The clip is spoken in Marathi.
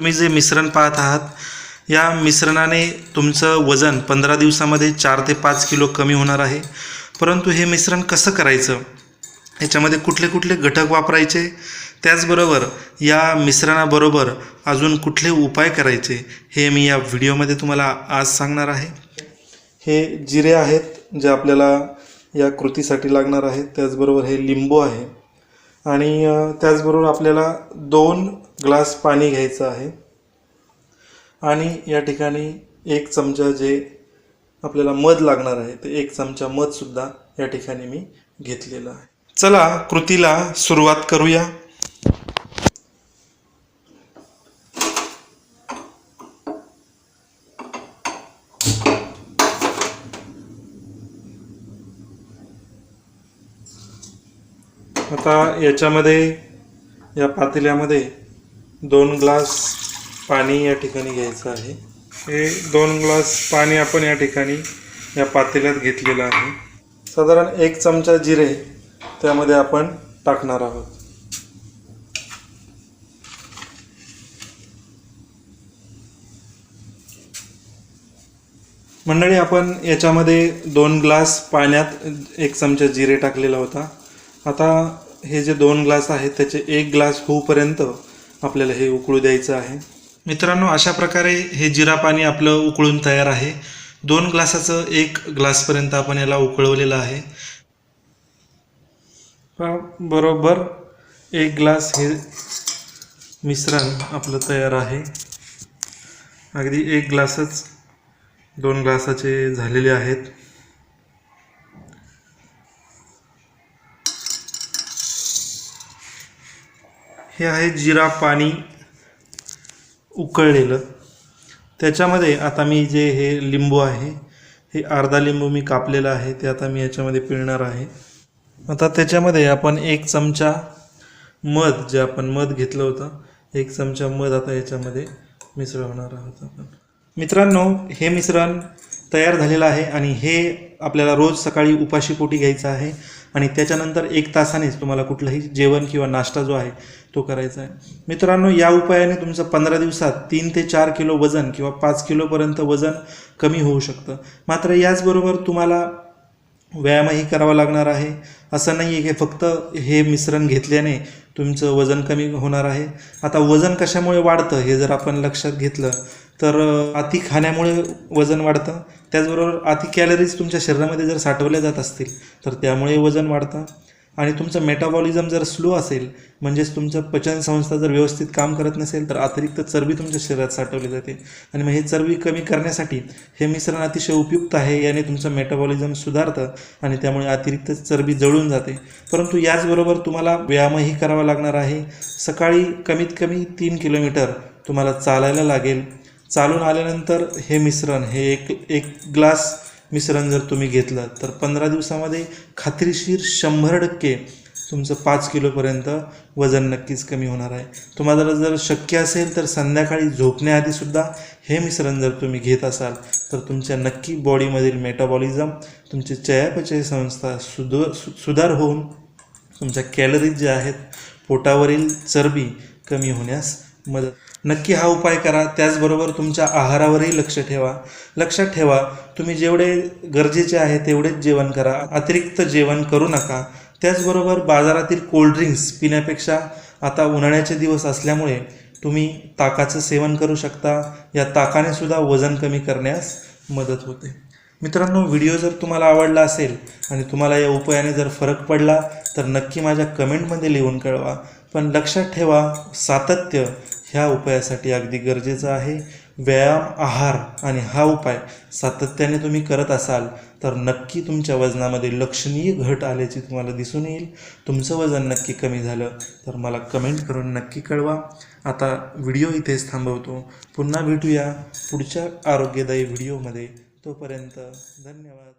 तुम्ही जे मिश्रण पाहत आहात या मिश्रणाने तुमचं वजन पंधरा दिवसामध्ये चार ते पाच किलो कमी होणार आहे. परंतु हे मिश्रण कसं करायचं? याच्यामध्ये कुठले कुठले घटक वापरायचे? त्याचबरोबर या मिश्रणाबरोबर अजून कुठले उपाय करायचे? हे मी या व्हिडिओमध्ये तुम्हाला आज सांगणार आहे. हे जिरे आहेत जे आपल्याला या कृतीसाठी लागणार आहेत. त्याचबरोबर हे लिंबू आहे. आणि त्याचबरोबर आपल्याला दोन ग्लास पाणी घ्यायचं आहे. आणि या ठिकाणी एक चमचा जे आपल्याला मध लागणार आहे ते एक चमचा मधसुद्धा या ठिकाणी मी घेतलेलं आहे. चला कृतीला सुरुवात करूया. आता याच्यामध्ये या पातेल्यामध्ये दोन ग्लास पाणी या ठिकाणी घ्यायचं आहे. हे दोन ग्लास पाणी आपण या ठिकाणी या पातेल्यात घेतलेलं आहे. साधारण एक चमचा जिरे त्यामध्ये आपण टाकणार आहोत. मंडळी आपण याच्यामध्ये दोन ग्लास पाण्यात एक चमचा जिरे टाकलेला होता. आता हे जे दोन ग्लास आहेत त्याचे एक ग्लास होऊपर्यंत आपल्याला हे उकळू द्यायचं आहे. मित्रांनो अशा प्रकारे हे जिरा पाणी आपलं उकळून तयार आहे. दोन ग्लासाचं एक ग्लासपर्यंत आपण याला उकळवलेलं आहे. बरोबर एक ग्लास हे मिश्रण आपलं तयार आहे. अगदी एक ग्लासच दोन ग्लासाचे झालेले आहेत. हे आहे जिरा पाणी उकळलेलं. त्याच्यामध्ये आता मी जे हे लिंबू आहे हे अर्धा लिंबू मी कापलेलं आहे ते आता मी याच्यामध्ये पिळणार आहे. आता त्याच्यामध्ये आपण एक चमचा मध जे आपण मध घेतलं होतं एक चमचा मध आता याच्यामध्ये मिसळवणार आहोत आपण. मित्रांनो हे मिश्रण तयार झालेलं आहे आणि हे आपल्याला रोज सकाळी उपाशीपोटी घ्यायचं आहे. आणि त्याच्यानंतर एक तासानेच तुम्हाला कुठलंही जेवण किंवा नाश्ता जो आहे तो करायचा आहे. मित्रांनो या उपायाने तुमचं पंधरा दिवसात तीन ते चार किलो वजन किंवा पाच किलोपर्यंत वजन कमी होऊ शकतं. मात्र याचबरोबर तुम्हाला व्यायामही करावा लागणार आहे. असं नाही आहे की फक्त हे मिश्रण घेतल्याने तुमचं वजन कमी होणार आहे. आता वजन कशामुळे वाढतं हे जर आपण लक्षात घेतलं तर अति खाण्यामुळे वजन वाढतं. त्याचबरोबर अति कॅलरीज तुमच्या शरीरामध्ये जर साठवल्या जात असतील तर त्यामुळे वजन वाढतं. आणि तुमचं मेटाबॉलिझम जर स्लो असेल म्हणजेच तुमचं पचनसंस्था जर व्यवस्थित काम करत नसेल तर अतिरिक्त चरबी तुमच्या शरीरात साठवली जाते. आणि मग हे चरबी कमी करण्यासाठी हे मिश्रण अतिशय उपयुक्त आहे याने तुमचं मेटाबॉलिझम सुधारतं आणि त्यामुळे अतिरिक्त चरबी जळून जाते. परंतु याचबरोबर तुम्हाला व्यायामही करावा लागणार आहे. सकाळी कमीत कमी तीन किलोमीटर तुम्हाला चालायला लागेल. चालून आल्यानंतर हे मिश्रण हे एक एक ग्लास मिश्रण जर तुम्ही घेतलं तर पंधरा दिवसामध्ये खात्रीशीर शंभर टक्के तुमचं पाच किलोपर्यंत वजन नक्कीच कमी होणार आहे. तुम्हाला जर शक्य असेल तर संध्याकाळी झोपण्याआधीसुद्धा हे मिश्रण जर तुम्ही घेत असाल तर तुमच्या नक्की बॉडीमधील मेटाबॉलिझम तुमची चयापचय संस्था सुद सु सुधार होऊन तुमच्या कॅलरीज ज्या आहेत पोटावरील चरबी कमी होण्यास मदत. नक्की हा उपाय करा. त्याचबरोबर तुमच्या आहारावरही लक्ष ठेवा. लक्षात ठेवा तुम्ही जेवढे गरजेचे आहे तेवढेच जेवण करा. अतिरिक्त जेवण करू नका. त्याचबरोबर बाजारातील कोल्ड्रिंक्स पिण्यापेक्षा आता उन्हाळ्याचे दिवस असल्यामुळे तुम्ही ताकाचं सेवन करू शकता. या ताकाने सुद्धा वजन कमी करण्यास मदत होते. मित्रांनो व्हिडिओ जर तुम्हाला आवडला असेल आणि तुम्हाला या उपायाने जर फरक पडला तर नक्की माझ्या कमेंटमध्ये लिहून कळवा. पण लक्षात ठेवा सातत्य ह्या उपायासाठी अगदी गरजेचं आहे. व्यायाम आहार आणि हा उपाय सातत्याने तुम्ही करत असाल तर नक्की तुमच्या वजनामध्ये लक्षणीय घट आल्याची तुम्हाला दिसून येईल. तुमचं वजन नक्की कमी झालं तर मला कमेंट करून नक्की कळवा. आता व्हिडिओ इथेच थांबवतो. पुन्हा भेटूया पुढच्या आरोग्यदायी व्हिडिओमध्ये. तोपर्यंत धन्यवाद.